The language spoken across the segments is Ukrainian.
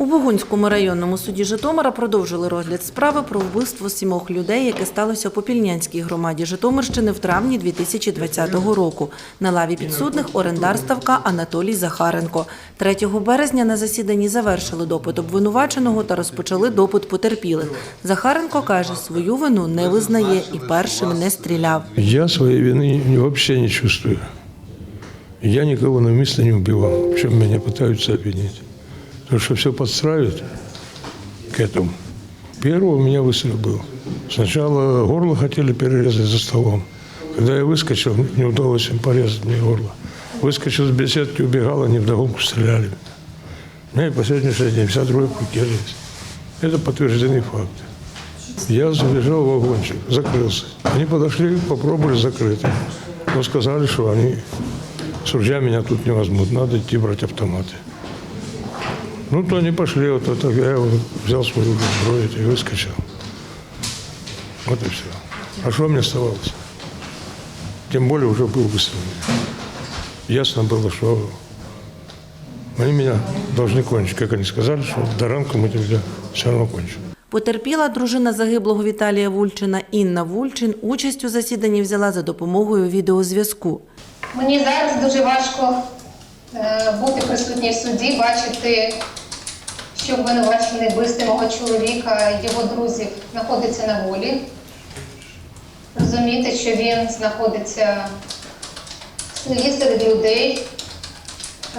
У Богунському районному суді Житомира продовжили розгляд справи про вбивство сімох людей, яке сталося у Попільнянській громаді Житомирщини в травні 2020 року. На лаві підсудних орендар ставка Анатолій Захаренко. 3 березня на засіданні завершили допит обвинуваченого та розпочали допит потерпілих. Захаренко каже, свою вину не визнає і першим не стріляв. Я своей вины вообще не чувствую. Я никого навмисно не убивал, в чем меня пытаются обвинить. Потому что все подстраивают к этому. Первый у меня выстрел был. Сначала горло хотели перерезать за столом. Когда я выскочил, не удалось им порезать мне горло. Выскочил с беседки, убегал, они вдогонку стреляли. Ну и по сегодняшний день вся тройка есть. Это подтвержденный факт. Я забежал в вагончик, закрылся. Они подошли, попробовали закрыть. Но сказали, что они с ружья меня тут не возьмут, надо идти брать автоматы. Ну, то они пошли, вот это я его взял свою зброю и выскочил. Вот и все. А что мне оставалось? Тем более уже был выстрел. Ясно было, что они меня должны кончить. Как они сказали, что до ранку мы тебя все равно кончим. Потерпіла дружина загиблого Віталія Вульчина Інна Вульчин участь у засіданні взяла за допомогою відеозв'язку. Мені зараз дуже важко е, бути присутній в суді, бачити, що обвинувачений вбивстві мого чоловіка його друзів знаходиться на волі. Розуміти, що він знаходиться селі серед людей,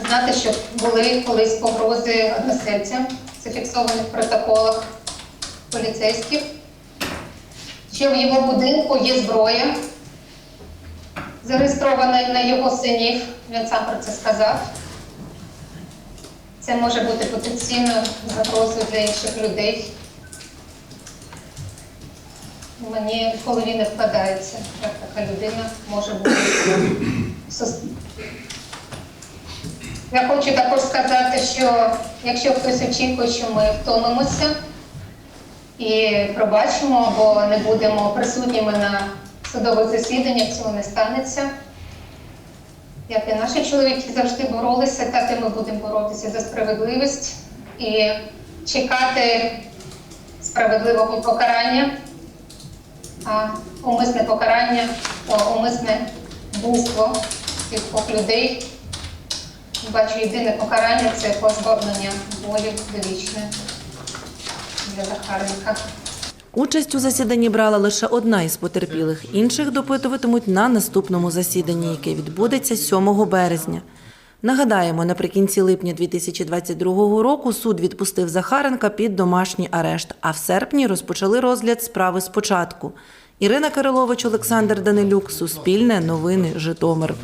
знати, що були колись погрози односельцям, зафіксованих в протоколах поліцейських, що в його будинку є зброя, зареєстрована на його синів, він сам про це сказав. Це може бути потенційною загрозою для інших людей. Мені в голові не вкладається, як така людина може бути. Я хочу також сказати, що якщо хтось очікує, що ми втомимося і пробачимо або не будемо присутніми на судових засіданнях, цього не станеться. Як і наші чоловіки завжди боролися, так і ми будемо боротися за справедливість і чекати справедливого покарання. А умисне покарання, умисне вбивство цих двох людей. Бачу, єдине покарання це позбавлення волі довічне для Захаренка. Участь у засіданні брала лише одна із потерпілих. Інших допитуватимуть на наступному засіданні, яке відбудеться 7 березня. Нагадаємо, наприкінці липня 2022 року суд відпустив Захаренка під домашній арешт, а в серпні розпочали розгляд справи спочатку. Ірина Кирилович, Олександр Данилюк, Суспільне, Новини, Житомир.